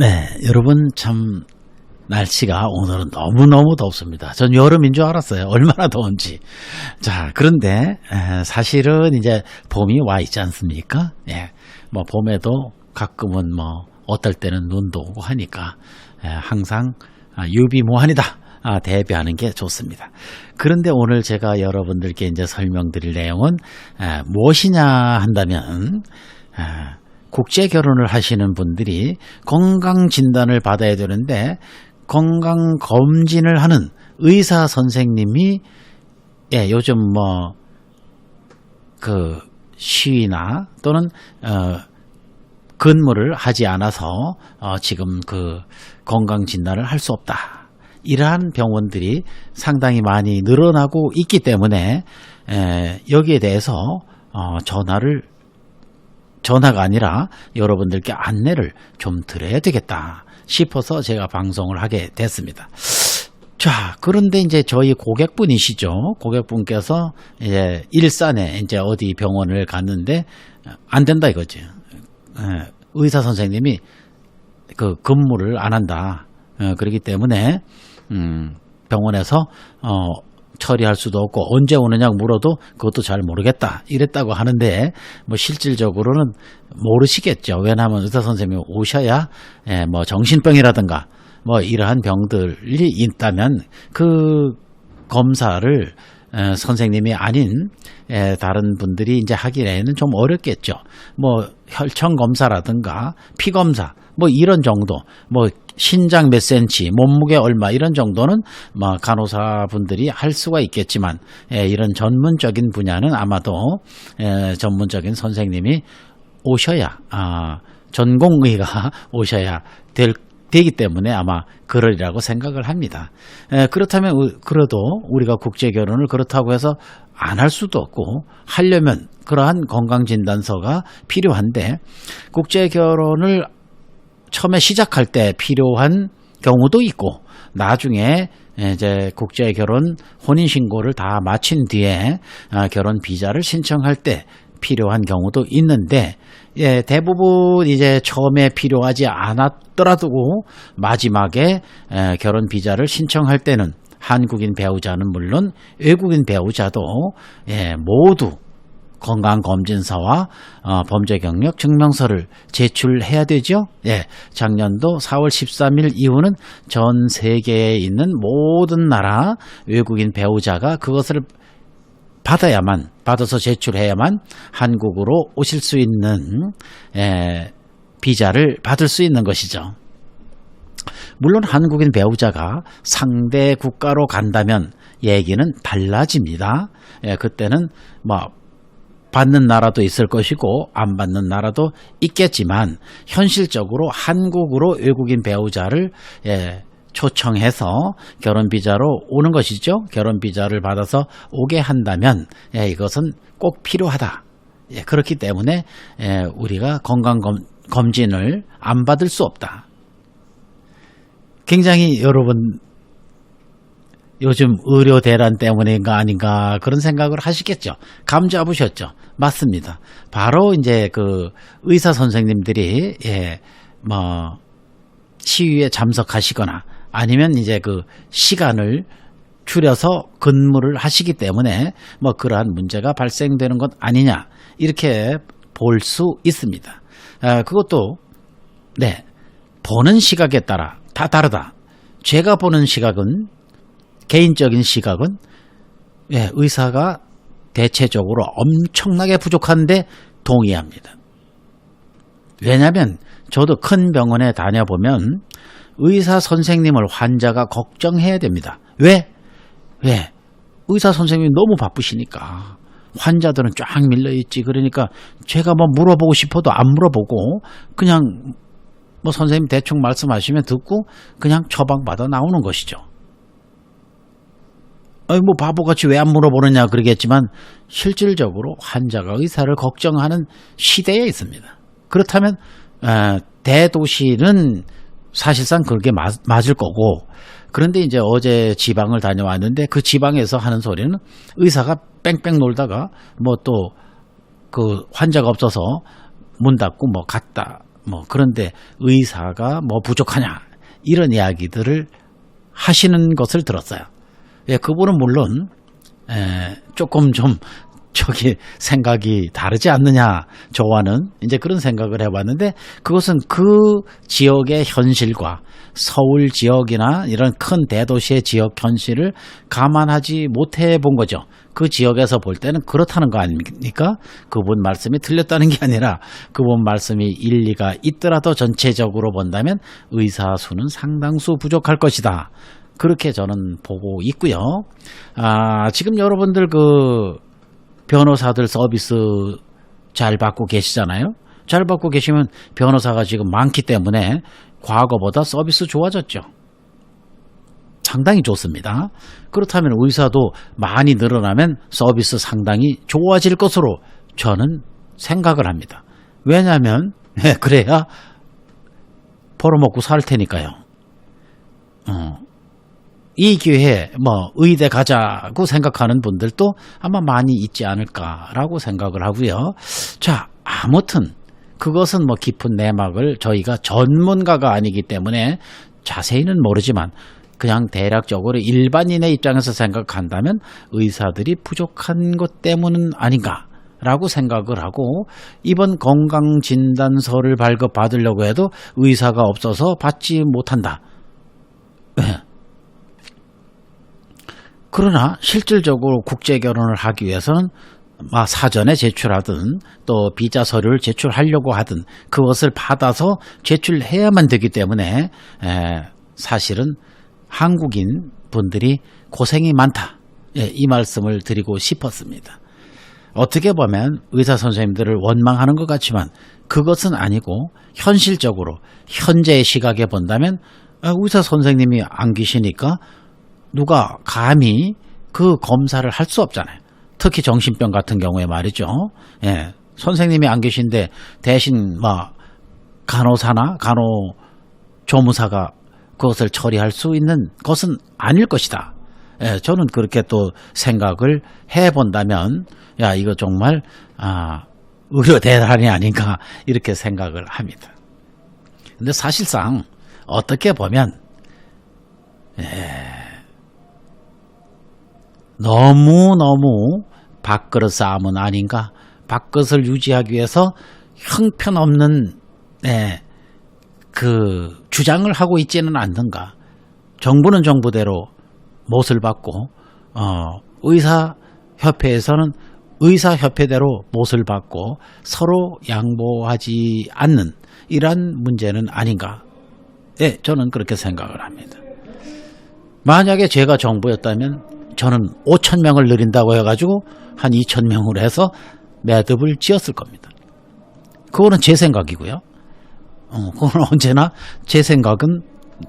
네, 여러분 참 날씨가 오늘은 너무너무 덥습니다. 전 여름인 줄 알았어요. 얼마나 더운지. 자, 그런데 에, 사실은 이제 봄이 와 있지 않습니까? 예. 뭐 봄에도 가끔은 뭐 어떨 때는 눈도 오고 하니까 에, 항상 아, 유비무한이다. 아, 대비하는 게 좋습니다. 그런데 오늘 제가 여러분들께 이제 설명드릴 내용은 에, 무엇이냐 한다면 에, 국제 결혼을 하시는 분들이 건강 진단을 받아야 되는데 건강 검진을 하는 의사 선생님이 예, 요즘 뭐 그 시위나 또는 어 근무를 하지 않아서 어 지금 그 건강 진단을 할 수 없다. 이러한 병원들이 상당히 많이 늘어나고 있기 때문에 에, 여기에 대해서 어 전화를 전화가 아니라 여러분들께 안내를 좀 드려야 되겠다 싶어서 제가 방송을 하게 됐습니다. 자, 그런데 이제 저희 고객분이시죠. 고객분께서 이제 일산에 이제 어디 병원을 갔는데 안 된다 이거지. 예, 의사 선생님이 그 근무를 안 한다. 어, 그렇기 때문에 음, 병원에서 어, 처리할 수도 없고 언제 오느냐 물어도 그것도 잘 모르겠다 이랬다고 하는데 뭐 실질적으로는 모르시겠죠. 왜냐하면 의사 선생님이 오셔야 예, 뭐 정신병이라든가 뭐 이러한 병들이 있다면 그 검사를 에, 선생님이 아닌 에, 다른 분들이 이제 하기에는 좀 어렵겠죠. 뭐 혈청 검사라든가 피 검사 뭐 이런 정도 뭐 신장 몇 센치, 몸무게 얼마 이런 정도는 뭐 간호사 분들이 할 수가 있겠지만 에, 이런 전문적인 분야는 아마도 에, 전문적인 선생님이 오셔야 아, 전공의가 오셔야 될 되기 때문에 아마 그러리라고 생각을 합니다. 에, 그렇다면 우- 그래도 우리가 국제 결혼을 그렇다고 해서 안 할 수도 없고 하려면 그러한 건강 진단서가 필요한데 국제 결혼을 처음에 시작할 때 필요한 경우도 있고 나중에 이제 국제 결혼 혼인 신고를 다 마친 뒤에 아, 결혼 비자를 신청할 때 필요한 경우도 있는데 예, 대부분 이제 처음에 필요하지 않았더라도 마지막에 에, 결혼 비자를 신청할 때는 한국인 배우자는 물론 외국인 배우자도 예, 모두 건강검진서와 어, 범죄 경력 증명서를 제출해야 되죠. 예, 작년도 4월 13일 이후는 전 세계에 있는 모든 나라 외국인 배우자가 그것을 받아야만 받아서 제출해야만 한국으로 오실 수 있는 에, 비자를 받을 수 있는 것이죠. 물론 한국인 배우자가 상대 국가로 간다면 얘기는 달라집니다. 예, 그때는 뭐 받는 나라도 있을 것이고 안 받는 나라도 있겠지만 현실적으로 한국으로 외국인 배우자를 예, 초청해서 결혼 비자로 오는 것이죠. 결혼 비자를 받아서 오게 한다면 예, 이것은 꼭 필요하다. 예, 그렇기 때문에 예, 우리가 건강 검, 검진을 안 받을 수 없다. 굉장히 여러분 요즘 의료 대란 때문인가 아닌가 그런 생각을 하시겠죠. 감 잡으셨죠. 맞습니다. 바로 이제 그 의사 선생님들이 예, 뭐 시위에 참석하시거나 아니면 이제 그 시간을 줄여서 근무를 하시기 때문에 뭐 그러한 문제가 발생되는 것 아니냐 이렇게 볼 수 있습니다. 아, 그것도 네 보는 시각에 따라 다 다르다. 제가 보는 시각은 개인적인 시각은 예, 의사가 대체적으로 엄청나게 부족한데 동의합니다. 왜냐하면 저도 큰 병원에 다녀보면 의사 선생님을 환자가 걱정해야 됩니다. 왜? 왜? 의사 선생님이 너무 바쁘시니까 환자들은 쫙 밀려있지. 그러니까 제가 뭐 물어보고 싶어도 안 물어보고 그냥 뭐 선생님 대충 말씀하시면 듣고 그냥 처방받아 나오는 것이죠. 뭐 바보같이 왜 안 물어보느냐 그러겠지만 실질적으로 환자가 의사를 걱정하는 시대에 있습니다. 그렇다면 에, 대도시는 사실상 그렇게 맞, 맞을 거고 그런데 이제 어제 지방을 다녀왔는데 그 지방에서 하는 소리는 의사가 뺑뺑 놀다가 뭐 또 그 환자가 없어서 문 닫고 뭐 갔다 뭐 그런데 의사가 뭐 부족하냐 이런 이야기들을 하시는 것을 들었어요. 예, 그분은 물론 에, 조금 좀 저기 생각이 다르지 않느냐 저와는 이제 그런 생각을 해봤는데 그것은 그 지역의 현실과 서울 지역이나 이런 큰 대도시의 지역 현실을 감안하지 못해 본 거죠. 그 지역에서 볼 때는 그렇다는 거 아닙니까? 그분 말씀이 틀렸다는 게 아니라 그분 말씀이 일리가 있더라도 전체적으로 본다면 의사 수는 상당수 부족할 것이다. 그렇게 저는 보고 있고요. 아, 지금 여러분들 그 변호사들 서비스 잘 받고 계시잖아요. 잘 받고 계시면 변호사가 지금 많기 때문에 과거보다 서비스 좋아졌죠. 상당히 좋습니다. 그렇다면 의사도 많이 늘어나면 서비스 상당히 좋아질 것으로 저는 생각을 합니다. 왜냐하면 그래야 벌어먹고 살 테니까요. 어, 이 기회에 뭐 의대 가자고 생각하는 분들도 아마 많이 있지 않을까라고 생각을 하고요. 자, 아무튼 그것은 뭐 깊은 내막을 저희가 전문가가 아니기 때문에 자세히는 모르지만 그냥 대략적으로 일반인의 입장에서 생각한다면 의사들이 부족한 것 때문은 아닌가 라고 생각을 하고 이번 건강진단서를 발급받으려고 해도 의사가 없어서 받지 못한다. 그러나 실질적으로 국제 결혼을 하기 위해서는 막 사전에 제출하든 또 비자 서류를 제출하려고 하든 그것을 받아서 제출해야만 되기 때문에 에, 사실은 한국인 분들이 고생이 많다. 예, 이 말씀을 드리고 싶었습니다. 어떻게 보면 의사 선생님들을 원망하는 것 같지만 그것은 아니고 현실적으로 현재의 시각에 본다면 아, 의사 선생님이 안 계시니까 누가 감히 그 검사를 할 수 없잖아요. 특히 정신병 같은 경우에 말이죠. 예. 선생님이 안 계신데 대신 뭐 간호사나 간호 조무사가 그것을 처리할 수 있는 것은 아닐 것이다. 예, 저는 그렇게 또 생각을 해 본다면 야 이거 정말 아 의료 대단이 아닌가 이렇게 생각을 합니다. 근데 사실상 어떻게 보면 너무너무 밥그릇 싸움은 아닌가. 밥그릇을 유지하기 위해서 형편없는 네, 그 주장을 하고 있지는 않는가. 정부는 정부대로 못을 받고 어, 의사협회에서는 의사협회대로 못을 받고 서로 양보하지 않는 이러한 문제는 아닌가. 예, 저는 그렇게 생각을 합니다. 만약에 제가 정부였다면 저는 5천 명을 늘린다고 해가지고 한 2천 명으로 해서 매듭을 지었을 겁니다. 그거는 제 생각이고요. 어, 그건 언제나 제 생각은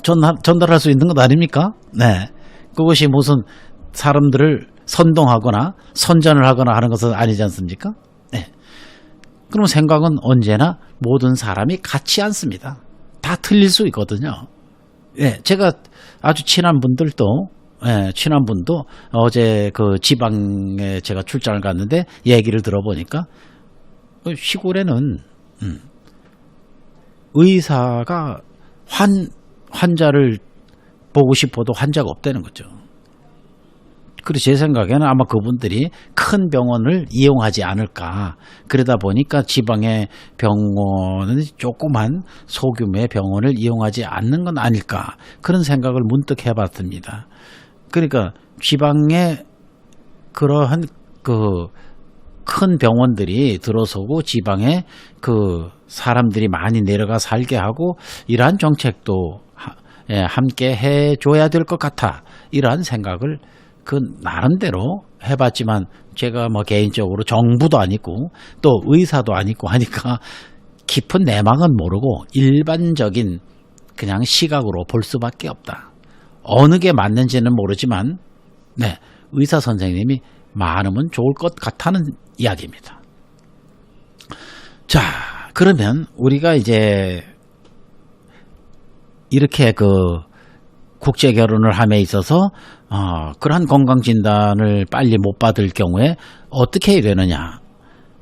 전달, 전달할 수 있는 것 아닙니까? 네. 그것이 무슨 사람들을 선동하거나 선전을 하거나 하는 것은 아니지 않습니까? 네. 그럼 생각은 언제나 모든 사람이 같지 않습니다. 다 틀릴 수 있거든요. 예, 제가 아주 친한 분들도 예, 친한 분도 어제 그 지방에 제가 출장을 갔는데 얘기를 들어보니까 어, 시골에는 음, 의사가 환 환자를 보고 싶어도 환자가 없다는 거죠. 그래서 제 생각에는 아마 그분들이 큰 병원을 이용하지 않을까. 그러다 보니까 지방의 병원은 조그만 소규모의 병원을 이용하지 않는 건 아닐까. 그런 생각을 문득 해봤습니다. 그러니까 지방의 그러한 그 큰 병원들이 들어서고 지방에 그 사람들이 많이 내려가 살게 하고 이러한 정책도 하- 예, 함께 해줘야 될 것 같아. 이러한 생각을 그 나름대로 해봤지만 제가 뭐 개인적으로 정부도 아니고 또 의사도 아니고 하니까 깊은 내막은 모르고 일반적인 그냥 시각으로 볼 수밖에 없다. 어느 게 맞는지는 모르지만 네 의사 선생님이 많으면 좋을 것 같다는 이야기입니다. 자 그러면 우리가 이제 이렇게 그 국제 결혼을 함에 있어서 어, 그러한 건강 진단을 빨리 못 받을 경우에 어떻게 해야 되느냐.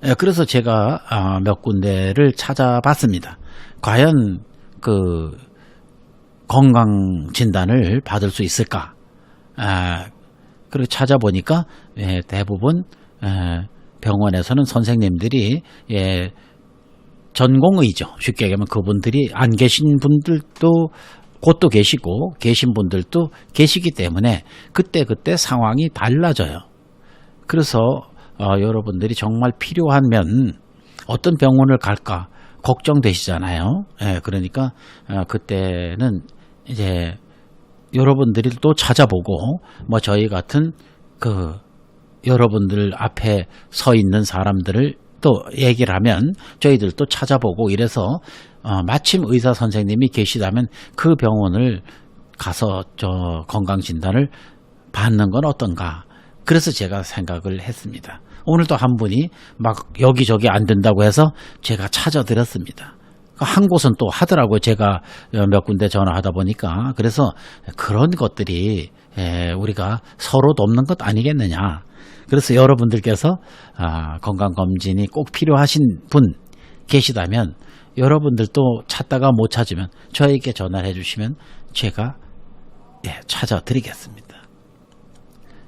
예, 그래서 제가 아, 몇 군데를 찾아봤습니다. 과연 그 건강 진단을 받을 수 있을까? 아, 그리고 찾아보니까 예, 대부분 에, 병원에서는 선생님들이 예, 전공의죠. 쉽게 얘기하면 그분들이 안 계신 분들도 곧도 계시고 계신 분들도 계시기 때문에 그때 그때 상황이 달라져요. 그래서 어, 여러분들이 정말 필요하면 어떤 병원을 갈까 걱정되시잖아요. 예, 그러니까 어, 그때는 이제 여러분들이 또 찾아보고 뭐 저희 같은 그 여러분들 앞에 서 있는 사람들을 또 얘기를 하면 저희들 또 찾아보고 이래서 어, 마침 의사 선생님이 계시다면 그 병원을 가서 저 건강 진단을 받는 건 어떤가. 그래서 제가 생각을 했습니다. 오늘도 한 분이 막 여기저기 안 된다고 해서 제가 찾아드렸습니다. 한 곳은 또 하더라고요. 제가 몇 군데 전화하다 보니까. 그래서 그런 것들이 에, 우리가 서로 돕는 것 아니겠느냐. 그래서 여러분들께서 아, 건강검진이 꼭 필요하신 분 계시다면 여러분들도 찾다가 못 찾으면 저에게 전화를 해주시면 제가 예, 찾아드리겠습니다.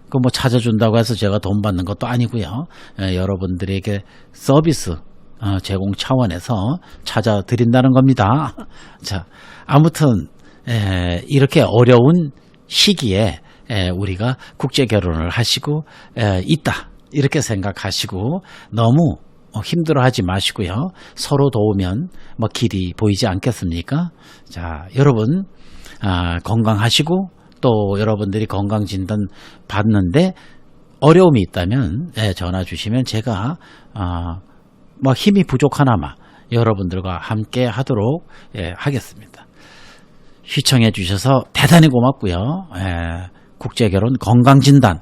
그 뭐 찾아준다고 해서 제가 돈 받는 것도 아니고요. 예, 여러분들에게 서비스 어, 제공 차원에서 찾아드린다는 겁니다. 자, 아무튼 에, 이렇게 어려운 시기에 에, 우리가 국제 결혼을 하시고 에, 있다 이렇게 생각하시고 너무 어, 힘들어하지 마시고요. 서로 도우면 뭐 길이 보이지 않겠습니까? 자, 여러분 아, 건강하시고 또 여러분들이 건강 진단 받는데 어려움이 있다면 예, 전화 주시면 제가 아, 뭐 힘이 부족하나마 여러분들과 함께 하도록 예, 하겠습니다. 시청해 주셔서 대단히 고맙고요. 예, 국제결혼 건강진단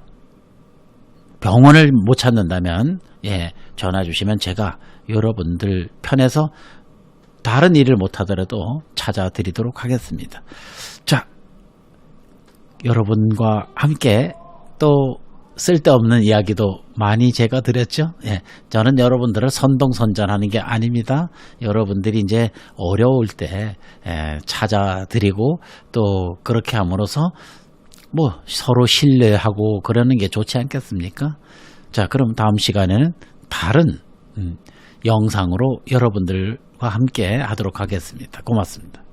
병원을 못 찾는다면 예, 전화 주시면 제가 여러분들 편에서 다른 일을 못 하더라도 찾아드리도록 하겠습니다. 자, 여러분과 함께 또 쓸데없는 이야기도 많이 제가 드렸죠. 예, 저는 여러분들을 선동선전하는 게 아닙니다. 여러분들이 이제 어려울 때 예, 찾아드리고 또 그렇게 함으로써 뭐 서로 신뢰하고 그러는 게 좋지 않겠습니까? 자, 그럼 다음 시간에는 다른 음, 영상으로 여러분들과 함께 하도록 하겠습니다. 고맙습니다.